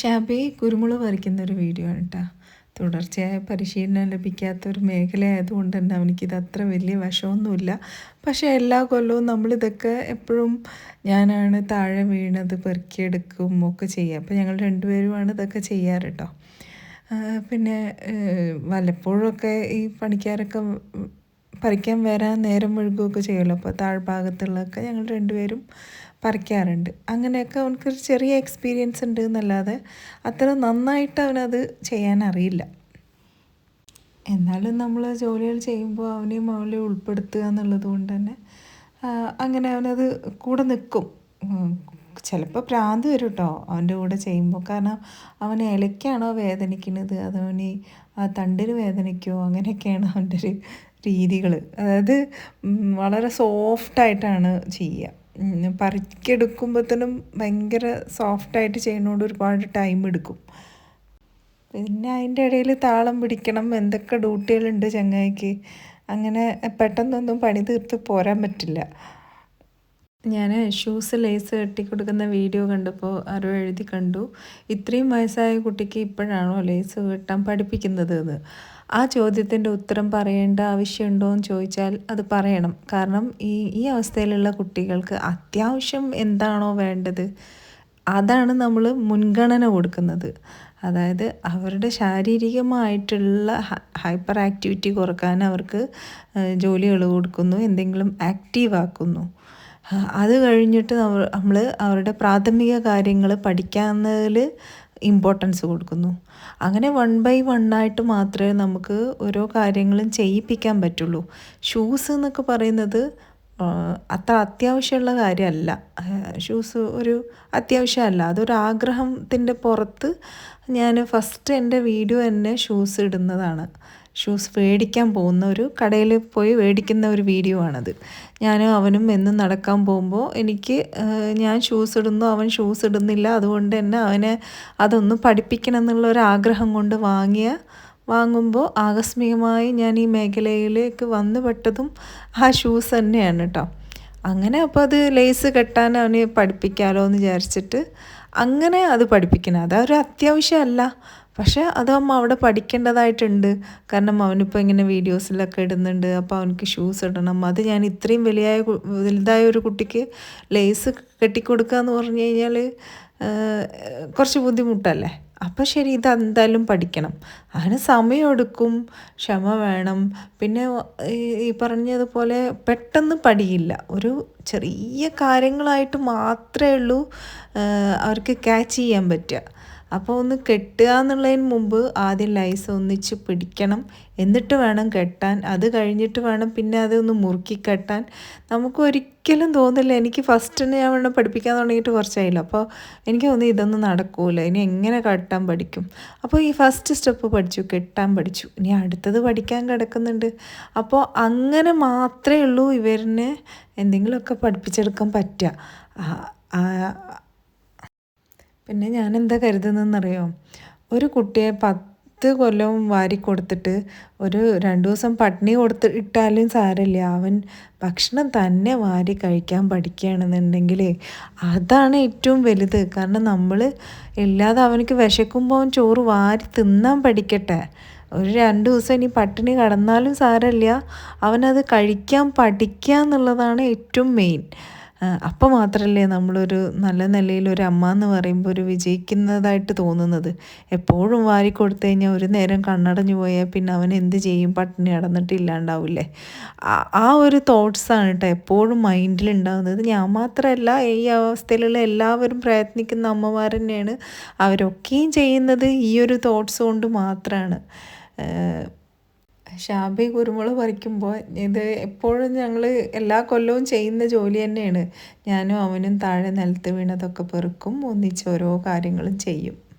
ഷാബി കുരുമുളക് പറിക്കുന്ന ഒരു വീഡിയോ ആണ് കേട്ടോ തുടർച്ചയായ പരിശീലനം ലഭിക്കാത്ത ഒരു മേഖലയായതുകൊണ്ട് തന്നെ അവനിക്കിത് അത്ര വലിയ വശമൊന്നുമില്ല. പക്ഷേ എല്ലാ കൊല്ലവും നമ്മളിതൊക്കെ എപ്പോഴും ഞാനാണ് താഴെ വീണത് പെറുക്കിയെടുക്കും ഒക്കെ ചെയ്യുക. അപ്പോൾ ഞങ്ങൾ രണ്ടുപേരുമാണ് ഇതൊക്കെ ചെയ്യാറ് കേട്ടോ പിന്നെ വല്ലപ്പോഴൊക്കെ ഈ പണിക്കാരൊക്കെ പറിക്കാൻ വരാൻ നേരം മുഴുകുകയൊക്കെ ചെയ്യുമല്ലോ അപ്പോൾ താഴ്ഭാഗത്തുള്ളതൊക്കെ ഞങ്ങൾ രണ്ടുപേരും പറിക്കാറുണ്ട്. അങ്ങനെയൊക്കെ അവനക്കൊരു ചെറിയ എക്സ്പീരിയൻസ് ഉണ്ട് എന്നല്ലാതെ അത്ര നന്നായിട്ട് അവനത് ചെയ്യാൻ അറിയില്ല. എന്നാലും നമ്മൾ ജോലികൾ ചെയ്യുമ്പോൾ അവനെയും അവളെ ഉൾപ്പെടുത്തുക എന്നുള്ളത് കൊണ്ട് തന്നെ അങ്ങനെ അവനത് കൂടെ നിൽക്കും ചിലപ്പോൾ ഭ്രാന്ത് വരും കേട്ടോ അവന്റെ കൂടെ ചെയ്യുമ്പോൾ കാരണം അവന് ഇലയ്ക്കാണോ വേദനിക്കുന്നത്? അതവന് ആ തണ്ടിന് വേദനിക്കുമോ അങ്ങനെയൊക്കെയാണ് അവന്റെ ഒരു രീതികൾ അതായത് വളരെ സോഫ്റ്റായിട്ടാണ് ചെയ്യുക. പറിക്കെടുക്കുമ്പോഴത്തേനും ഭയങ്കര സോഫ്റ്റായിട്ട് ചെയ്യുന്നതുകൊണ്ട് ഒരുപാട് ടൈം എടുക്കും. പിന്നെ അതിന്റെ ഇടയിൽ താളം പിടിക്കണം എന്തൊക്കെ ഡ്യൂട്ടികളുണ്ട് ചങ്ങായിക്ക്. അങ്ങനെ പെട്ടെന്നൊന്നും പണി തീർത്ത് പോരാൻ പറ്റില്ല. ഞാൻ ഷൂസ് ലേസ് കെട്ടി കൊടുക്കുന്ന വീഡിയോ കണ്ടപ്പോൾ ആരോ എഴുതി കണ്ടു. ഇത്രയും വയസ്സായ കുട്ടിക്ക് ഇപ്പോഴാണോ ലേസ് കെട്ടാൻ പഠിപ്പിക്കുന്നത് എന്ന്. ആ ചോദ്യത്തിന്റെ ഉത്തരം പറയേണ്ട ആവശ്യമുണ്ടോ എന്ന് ചോദിച്ചാൽ അത് പറയണം. കാരണം ഈ ഈ അവസ്ഥയിലുള്ള കുട്ടികൾക്ക് അത്യാവശ്യം എന്താണോ വേണ്ടത് അതാണ് നമ്മൾ മുൻഗണന കൊടുക്കുന്നത്. അതായത് അവരുടെ ശാരീരികമായിട്ടുള്ള ഹൈപ്പർ ആക്ടിവിറ്റി കുറയ്ക്കാൻ അവർക്ക് ജോലികൾ കൊടുക്കുന്നു എന്തെങ്കിലും ആക്റ്റീവ് ആക്കുന്നു. അത് കഴിഞ്ഞിട്ട് നമ്മൾ അവരുടെ പ്രാഥമിക കാര്യങ്ങൾ പഠിക്കാവുന്നതിൽ ഇമ്പോർട്ടൻസ് കൊടുക്കുന്നു. അങ്ങനെ വൺ ബൈ വൺ ആയിട്ട് മാത്രമേ നമുക്ക് ഓരോ കാര്യങ്ങളും ചെയ്യിപ്പിക്കാൻ പറ്റുള്ളൂ. ഷൂസ് എന്നൊക്കെ പറയുന്നത് അത്ര അത്യാവശ്യമുള്ള കാര്യമല്ല. ഷൂസ് ഒരു അത്യാവശ്യമല്ല. അതൊരു ആഗ്രഹത്തിന്റെ പുറത്ത് ഞാൻ ഫസ്റ്റ് എന്റെ വീഡിയോ തന്നെ ഷൂസ് ഇടുന്നതാണ്. ഷൂസ് മേടിക്കാൻ പോകുന്ന ഒരു കടയിൽ പോയി മേടിക്കുന്ന ഒരു വീഡിയോ ആണത്. ഞാനും അവനും എന്നും നടക്കാൻ പോകുമ്പോൾ എനിക്ക് ഞാൻ ഷൂസ് ഇടുന്നു അവൻ ഷൂസ് ഇടുന്നില്ല. അതുകൊണ്ട് തന്നെ അവനെ അതൊന്ന് പഠിപ്പിക്കണം എന്നുള്ള ഒരു ആഗ്രഹം കൊണ്ട് വാങ്ങിയ വാങ്ങുമ്പോൾ ആകസ്മികമായി ഞാൻ ഈ മേഖലയിലേക്ക് വന്നു പെട്ടതും ആ ഷൂസ് തന്നെയാണ് കേട്ടോ അങ്ങനെ അപ്പോൾ അത് ലേസ് കെട്ടാൻ അവനെ പഠിപ്പിക്കാമല്ലോ എന്ന് വിചാരിച്ചിട്ട് അങ്ങനെ അത് പഠിപ്പിക്കണം. അതൊരു അത്യാവശ്യമല്ല. പക്ഷേ അതാകുമ്പോൾ അവിടെ പഠിക്കേണ്ടതായിട്ടുണ്ട്. കാരണം അവനിപ്പോൾ ഇങ്ങനെ വീഡിയോസിലൊക്കെ ഇടുന്നുണ്ട്. അപ്പോൾ അവനക്ക് ഷൂസ് ഇടണം. അത് ഞാൻ ഇത്രയും വലിയ വലുതായ ഒരു കുട്ടിക്ക് ലേസ് കെട്ടിക്കൊടുക്കുക എന്ന് പറഞ്ഞു കഴിഞ്ഞാൽ കുറച്ച് ബുദ്ധിമുട്ടല്ലേ? അപ്പോൾ ശരി ഇത് എന്തായാലും പഠിക്കണം അതിന് സമയമെടുക്കും ക്ഷമ വേണം. പിന്നെ ഈ പറഞ്ഞതുപോലെ പെട്ടെന്ന് പഠിയില്ല. ഒരു ചെറിയ കാര്യങ്ങളായിട്ട് മാത്രമേ ഉള്ളൂ അവർക്ക് ക്യാച്ച് ചെയ്യാൻ പറ്റുക. അപ്പോൾ ഒന്ന് കെട്ടുക എന്നുള്ളതിന് മുമ്പ് ആദ്യം ലൈസ് ഒന്നിച്ച് പിടിക്കണം. എന്നിട്ട് വേണം കെട്ടാൻ. അത് കഴിഞ്ഞിട്ട് വേണം പിന്നെ അതൊന്ന് മുറുക്കി കെട്ടാൻ. നമുക്ക് ഒരിക്കലും തോന്നില്ല. എനിക്ക് ഫസ്റ്റ് തന്നെ ഞാൻ വേണം പഠിപ്പിക്കാൻ തുടങ്ങിയിട്ട് കുറച്ചായില്ല? അപ്പോൾ എനിക്ക് തോന്നി ഇതൊന്നും നടക്കൂല. ഇനി എങ്ങനെ കെട്ടാൻ പഠിക്കും? അപ്പോൾ ഈ ഫസ്റ്റ് സ്റ്റെപ്പ് പഠിച്ചു. കെട്ടാൻ പഠിച്ചു. ഇനി അടുത്തത് പഠിക്കാൻ കിടക്കുന്നുണ്ട്. അപ്പോൾ അങ്ങനെ മാത്രമേ ഉള്ളൂ ഇവരിനെ എന്തെങ്കിലുമൊക്കെ പഠിപ്പിച്ചെടുക്കാൻ പറ്റുക. പിന്നെ ഞാൻ എന്താ കരുതുന്നതെന്നറിയോ? ഒരു കുട്ടിയെ പത്ത് കൊല്ലവും വാരി കൊടുത്തിട്ട് ഒരു രണ്ട് ദിവസം പട്ടിണി കൊടുത്ത് ഇട്ടാലും സാരമില്ല. അവൻ ഭക്ഷണം തന്നെ വാരി കഴിക്കാൻ പഠിക്കുകയാണെന്നുണ്ടെങ്കിൽ അതാണ് ഏറ്റവും വലുത്. കാരണം നമ്മൾ ഇല്ലാതെ അവനക്ക് വിശക്കുമ്പോൾ അവൻ ചോറ് വാരി തിന്നാൻ പഠിക്കട്ടെ. ഒരു രണ്ട് ദിവസം ഇനി പട്ടിണി കടന്നാലും സാരമില്ല. അവനത് കഴിക്കാൻ പഠിക്കുക എന്നുള്ളതാണ് ഏറ്റവും മെയിൻ. അപ്പോൾ മാത്രമല്ലേ നമ്മളൊരു നല്ല നിലയിൽ ഒരു അമ്മ എന്ന് പറയുമ്പോൾ ഒരു വിജയിക്കുന്നതായിട്ട് തോന്നുന്നത്. എപ്പോഴും വാരി കൊടുത്തു കഴിഞ്ഞാൽ ഒരു നേരം കണ്ണടഞ്ഞു പോയാൽ പിന്നെ അവൻ എന്ത് ചെയ്യും? പട്ടിണി അടന്നിട്ട് ഇല്ലാണ്ടാവില്ലേ? ആ ഒരു തോട്ട്സാണ് കേട്ടോ എപ്പോഴും മൈൻഡിൽ ഉണ്ടാകുന്നത് ഞാൻ മാത്രമല്ല ഈ അവസ്ഥയിലുള്ള എല്ലാവരും പ്രയത്നിക്കുന്ന അമ്മമാർ തന്നെയാണ് അവരൊക്കെയും ചെയ്യുന്നത് ഈ ഒരു തോട്ട്സ് കൊണ്ട് മാത്രമാണ് ഷാബി കുരുമുളക് പറിക്കുമ്പോൾ ഇത് എപ്പോഴും ഞങ്ങൾ എല്ലാ കൊല്ലവും ചെയ്യുന്ന ജോലി തന്നെയാണ്. ഞാനും അവനും താഴെ നിലത്ത് വീണതൊക്കെ പെറുക്കും ഒന്നിച്ച് ഓരോ കാര്യങ്ങളും ചെയ്യും.